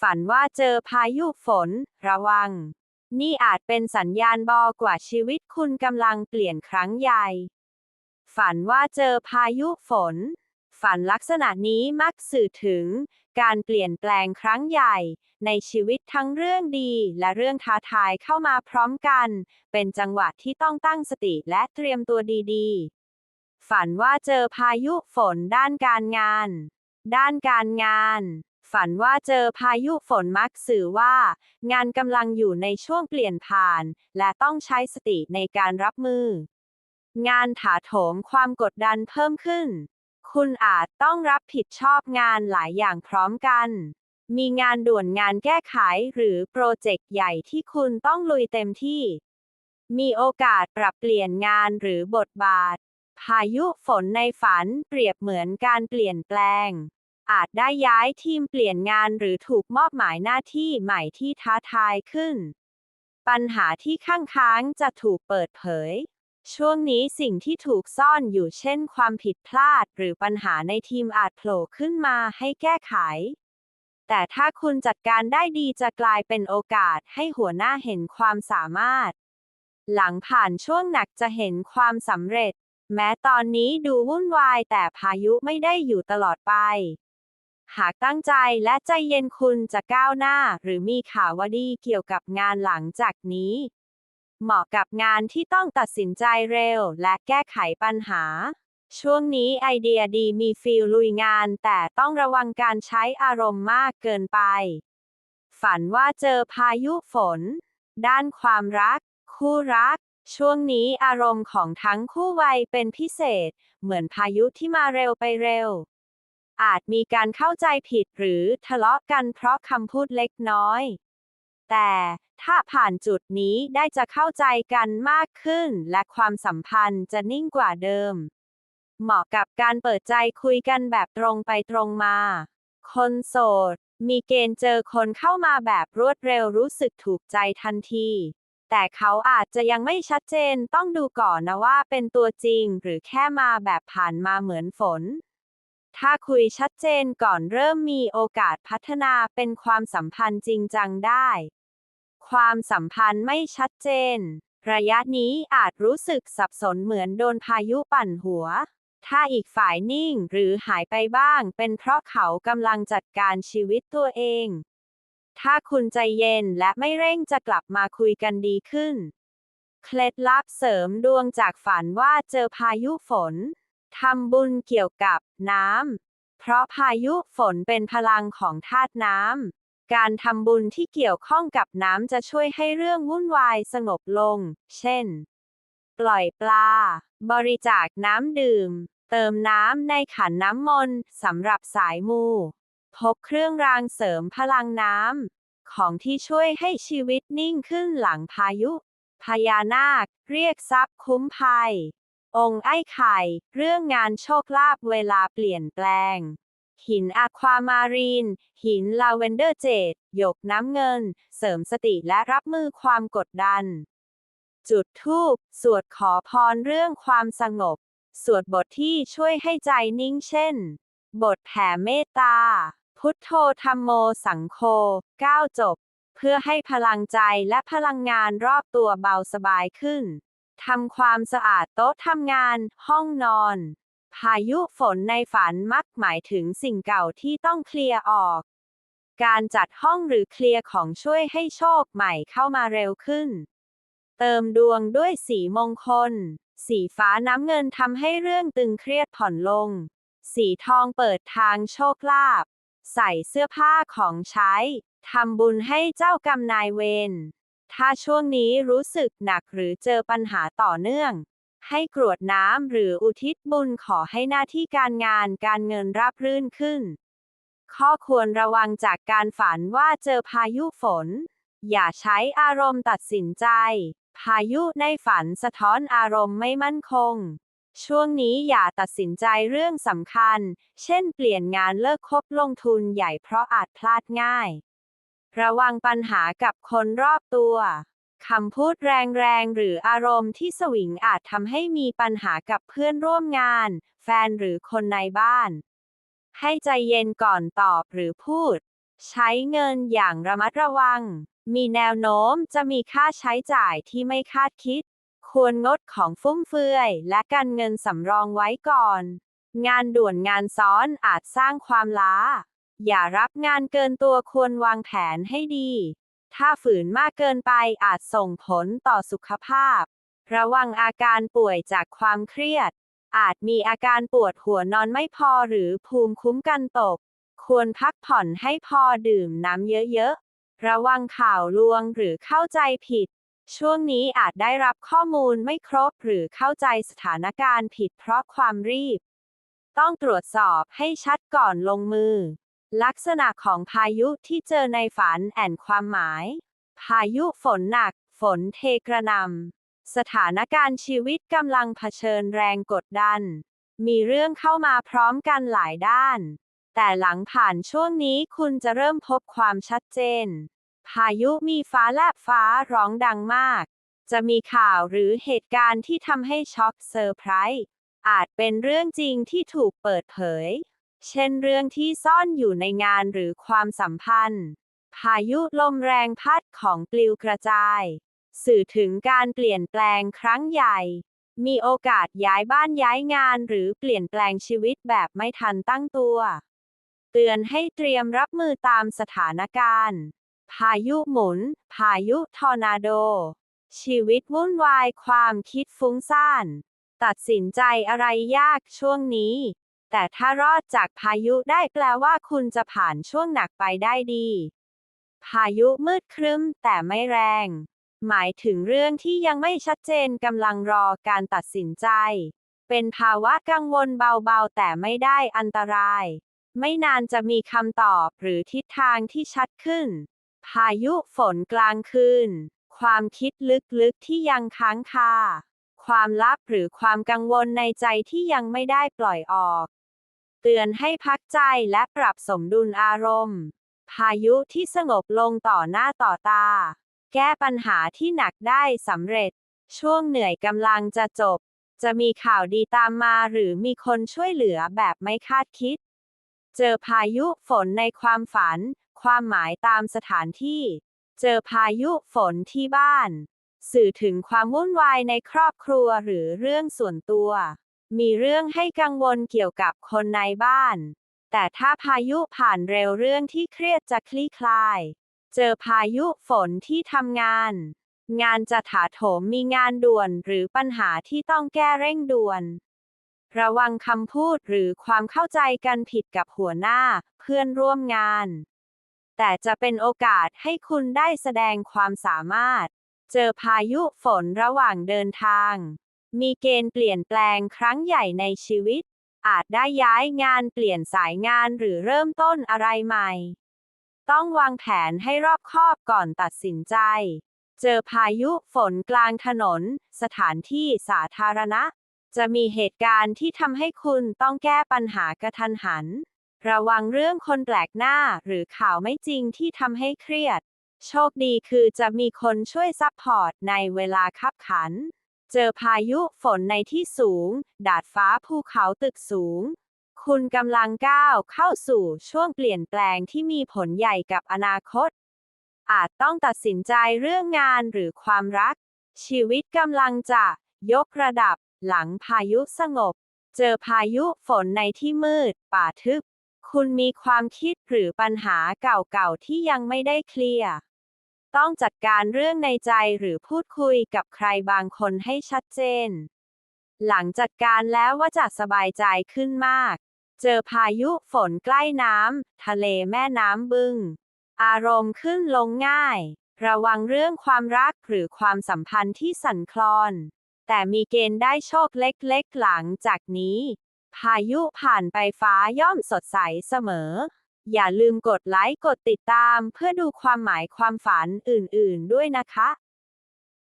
ฝันว่าเจอพายุฝน ระวัง นี่อาจเป็นสัญญาณบอกว่าชีวิตคุณกำลังเปลี่ยนครั้งใหญ่ ฝันว่าเจอพายุฝน ฝันลักษณะนี้มักสื่อถึง การเปลี่ยนแปลงครั้งใหญ่ ในชีวิตทั้งเรื่องดีและเรื่องท้าทายเข้ามาพร้อมกัน เป็นจังหวะที่ต้องตั้งสติและเตรียมตัวดีๆ ฝันว่าเจอพายุฝนด้านการงาน ด้านการงาน ฝันว่าเจอพายุฝนมักสื่อว่า งานกำลังอยู่ในช่วงเปลี่ยนผ่าน และต้องใช้สติในการรับมือ งานถาโถมความกดดันเพิ่มขึ้น คุณอาจต้องรับผิดชอบงานหลายอย่างพร้อมกัน มีงานด่วนงานแก้ไขหรือโปรเจกต์ใหญ่ที่คุณต้องลุยเต็มที่ มีโอกาสปรับเปลี่ยนงานหรือบทบาท พายุฝนในฝันเปรียบเหมือนการเปลี่ยนแปลง อาจได้ย้ายทีมเปลี่ยนงานหรือถูกมอบหมายหน้าที่ใหม่ที่ท้าทายขึ้น ปัญหาที่ข้างค้างจะถูกเปิดเผย ช่วงนี้สิ่งที่ถูกซ่อนอยู่เช่นความผิดพลาด หรือปัญหาในทีมอาจโผล่ขึ้นมาให้แก้ไข แต่ถ้าคุณจัดการได้ดีจะกลายเป็นโอกาสให้หัวหน้าเห็นความสามารถ หลังผ่านช่วงหนักจะเห็นความสำเร็จแม้ตอนนี้ดูวุ่นวายแต่พายุไม่ได้อยู่ตลอดไป หากตั้งใจและใจเย็นคุณจะก้าวหน้า หรือมีข่าวว่าดีเกี่ยวกับงานหลังจากนี้ เหมาะกับงานที่ต้องตัดสินใจเร็วและแก้ไขปัญหา ช่วงนี้ไอเดียดีมีฟีลลุยงาน แต่ต้องระวังการใช้อารมณ์มากเกินไป ฝันว่าเจอพายุฝน ด้านความรัก คู่รักช่วงนี้อารมณ์ของทั้งคู่วัยเป็นพิเศษ เหมือนพายุที่มาเร็วไปเร็ว อาจมีการเข้าใจผิดหรือทะเลาะกันเพราะคำพูดเล็กน้อย แต่ถ้าผ่านจุดนี้ได้จะเข้าใจกันมากขึ้น และความสัมพันธ์จะนิ่งกว่าเดิม เหมาะกับการเปิดใจคุยกันแบบตรงไปตรงมา คนโสด มีเกณฑ์เจอคนเข้ามาแบบรวดเร็วรู้สึกถูกใจทันทีแต่เขาอาจจะยังไม่ชัดเจนต้องดูก่อนนะว่าเป็นตัวจริงหรือแค่มาแบบผ่านมาเหมือนฝน ถ้าคุยชัดเจนก่อนเริ่มมีโอกาสพัฒนาเป็นความสัมพันธ์จริงจังได้ ความสัมพันธ์ไม่ชัดเจน ระยะนี้อาจรู้สึกสับสนเหมือนโดนพายุปั่นหัว ถ้าอีกฝ่ายนิ่งหรือหายไปบ้าง เป็นเพราะเขากำลังจัดการชีวิตตัวเอง ถ้าคุณใจเย็นและไม่เร่งจะกลับมาคุยกันดีขึ้น เคล็ดลับเสริมดวงจากฝันว่าเจอพายุฝน ทำบุญเกี่ยวกับน้ำ เพราะพายุฝนเป็นพลังของธาตุน้ำ การทำบุญที่เกี่ยวข้องกับน้ำจะช่วยให้เรื่องวุ่นวายสงบลง เช่น ปล่อยปลา บริจาคน้ำดื่ม เติมน้ำในขันน้ำมนต์สำหรับสายมู พกเครื่องรางเสริมพลังน้ำ ของที่ช่วยให้ชีวิตนิ่งขึ้นหลังพายุ พญานาค เรียกทรัพย์คุ้มภัย องค์ไอ้ไข่ เรื่องงานโชคลาภเวลาเปลี่ยนแปลง หินอะความารีน หินลาเวนเดอร์เจดหยกน้ำเงิน เสริมสติและรับมือความกดดัน จุดธูปสวดขอพรเรื่องความสงบ สวดบทที่ช่วยให้ใจนิ่งเช่น บทแผ่เมตตา พุทโธธรรมโมสังโฆก้าวจบ เพื่อให้พลังใจและพลังงานรอบตัวเบาสบายขึ้น ทำความสะอาดโต๊ะทำงาน ห้องนอน พายุฝนในฝันมักหมายถึงสิ่งเก่าที่ต้องเคลียร์ออก การจัดห้องหรือเคลียร์ของช่วยให้โชคใหม่เข้ามาเร็วขึ้น เติมดวงด้วยสีมงคล สีฟ้าน้ำเงินทำให้เรื่องตึงเครียดผ่อนลง สีทองเปิดทางโชคลาภ ใส่เสื้อผ้าของใช้ ทำบุญให้เจ้ากรรมนายเวร ถ้าช่วงนี้รู้สึกหนักหรือเจอปัญหาต่อเนื่อง ให้กรวดน้ำหรืออุทิศบุญขอให้หน้าที่การงานการเงินราบรื่นขึ้น ข้อควรระวังจากการฝันว่าเจอพายุฝน อย่าใช้อารมณ์ตัดสินใจ พายุในฝันสะท้อนอารมณ์ไม่มั่นคง ช่วงนี้อย่าตัดสินใจเรื่องสำคัญ เช่นเปลี่ยนงานเลิกคบลงทุนใหญ่เพราะอาจพลาดง่าย ระวังปัญหากับคนรอบตัวคำพูดแรงๆ หรืออารมณ์ที่สวิงอาจทำให้มีปัญหากับเพื่อนร่วมงาน แฟนหรือคนในบ้าน ให้ใจเย็นก่อนตอบหรือพูด ใช้เงินอย่างระมัดระวัง มีแนวโน้มจะมีค่าใช้จ่ายที่ไม่คาดคิด ควรงดของฟุ่มเฟือย และการเงินสำรองไว้ก่อน งานด่วนงานซ้อนอาจสร้างความล้า อย่ารับงานเกินตัวควรวางแผนให้ดี ถ้าฝืนมากเกินไปอาจส่งผลต่อสุขภาพ ระวังอาการป่วยจากความเครียด อาจมีอาการปวดหัวนอนไม่พอหรือภูมิคุ้มกันตก ควรพักผ่อนให้พอดื่มน้ำเยอะๆ ระวังข่าวลวงหรือเข้าใจผิด ช่วงนี้อาจได้รับข้อมูลไม่ครบหรือเข้าใจสถานการณ์ผิดเพราะความรีบ ต้องตรวจสอบให้ชัดก่อนลงมือ ลักษณะของพายุที่เจอในฝันแอนความหมาย พายุฝนหนัก ฝนเทกระนำสถานการณ์ชีวิตกำลังเผชิญแรงกดดัน มีเรื่องเข้ามาพร้อมกันหลายด้าน แต่หลังผ่านช่วงนี้คุณจะเริ่มพบความชัดเจน พายุมีฟ้าแลบฟ้าร้องดังมาก จะมีข่าวหรือเหตุการณ์ที่ทำให้ช็อกเซอร์ไพรส์อาจเป็นเรื่องจริงที่ถูกเปิดเผย เช่นเรื่องที่ซ่อนอยู่ในงานหรือความสัมพันธ์ พายุลมแรงพัดของปลิวกระจาย สื่อถึงการเปลี่ยนแปลงครั้งใหญ่ มีโอกาสย้ายบ้านย้ายงานหรือเปลี่ยนแปลงชีวิตแบบไม่ทันตั้งตัว เตือนให้เตรียมรับมือตามสถานการณ์ พายุหมุน พายุทอร์นาโด ชีวิตวุ่นวายความคิดฟุ้งซ่าน ตัดสินใจอะไรยากช่วงนี้ แต่ถ้ารอดจากพายุได้แปลว่าคุณจะผ่านช่วงหนักไปได้ดี พายุมืดครึ้มแต่ไม่แรง หมายถึงเรื่องที่ยังไม่ชัดเจนกำลังรอการตัดสินใจ เป็นภาวะกังวลเบาๆ แต่ไม่ได้อันตราย ไม่นานจะมีคำตอบหรือทิศทางที่ชัดขึ้น พายุฝนกลางคืน ความคิดลึกๆที่ยังค้างคาความลับหรือความกังวลในใจที่ยังไม่ได้ปล่อยออก เตือนให้พักใจและปรับสมดุลอารมณ์ พายุที่สงบลงต่อหน้าต่อตา แก้ปัญหาที่หนักได้สำเร็จ ช่วงเหนื่อยกำลังจะจบ จะมีข่าวดีตามมาหรือมีคนช่วยเหลือแบบไม่คาดคิด เจอพายุฝนในความฝัน ความหมายตามสถานที่ เจอพายุฝนที่บ้าน สื่อถึงความวุ่นวายในครอบครัวหรือเรื่องส่วนตัว มีเรื่องให้กังวลเกี่ยวกับคนในบ้าน แต่ถ้าพายุผ่านเร็วเรื่องที่เครียดจะคลี่คลาย เจอพายุฝนที่ทำงาน งานจะถาโถมมีงานด่วนหรือปัญหาที่ต้องแก้เร่งด่วน ระวังคำพูดหรือความเข้าใจกันผิดกับหัวหน้า เพื่อนร่วมงาน แต่จะเป็นโอกาสให้คุณได้แสดงความสามารถ เจอพายุฝนระหว่างเดินทาง มีเกณฑ์เปลี่ยนแปลงครั้งใหญ่ในชีวิต อาจได้ย้ายงานเปลี่ยนสายงานหรือเริ่มต้นอะไรใหม่ ต้องวางแผนให้รอบคอบก่อนตัดสินใจ เจอพายุฝนกลางถนน สถานที่สาธารณะ จะมีเหตุการณ์ที่ทำให้คุณต้องแก้ปัญหากระทันหัน ระวังเรื่องคนแปลกหน้าหรือข่าวไม่จริงที่ทำให้เครียด โชคดีคือจะมีคนช่วยซัพพอร์ตในเวลาคับขัน เจอพายุฝนในที่สูง ดาดฟ้าภูเขาตึกสูง คุณกำลังก้าวเข้าสู่ช่วงเปลี่ยนแปลงที่มีผลใหญ่กับอนาคต อาจต้องตัดสินใจเรื่องงานหรือความรัก ชีวิตกำลังจะ ยกระดับ หลังพายุสงบ เจอพายุฝนในที่มืด ป่าทึบ คุณมีความคิดหรือปัญหาเก่าๆที่ยังไม่ได้เคลียร์ ต้องจัดการเรื่องในใจหรือพูดคุยกับใครบางคนให้ชัดเจน หลังจัดการแล้วว่าจะสบายใจขึ้นมาก เจอพายุฝนใกล้น้ำทะเลแม่น้ำบึง อารมณ์ขึ้นลงง่าย ระวังเรื่องความรักหรือความสัมพันธ์ที่สั่นคลอน แต่มีเกณฑ์ได้โชคเล็กๆหลังจากนี้ พายุผ่านไปฟ้าย่อมสดใสเสมอ อย่าลืมกดไลค์ กดติดตาม เพื่อดูความหมายความฝันอื่น ๆ ด้วยนะคะ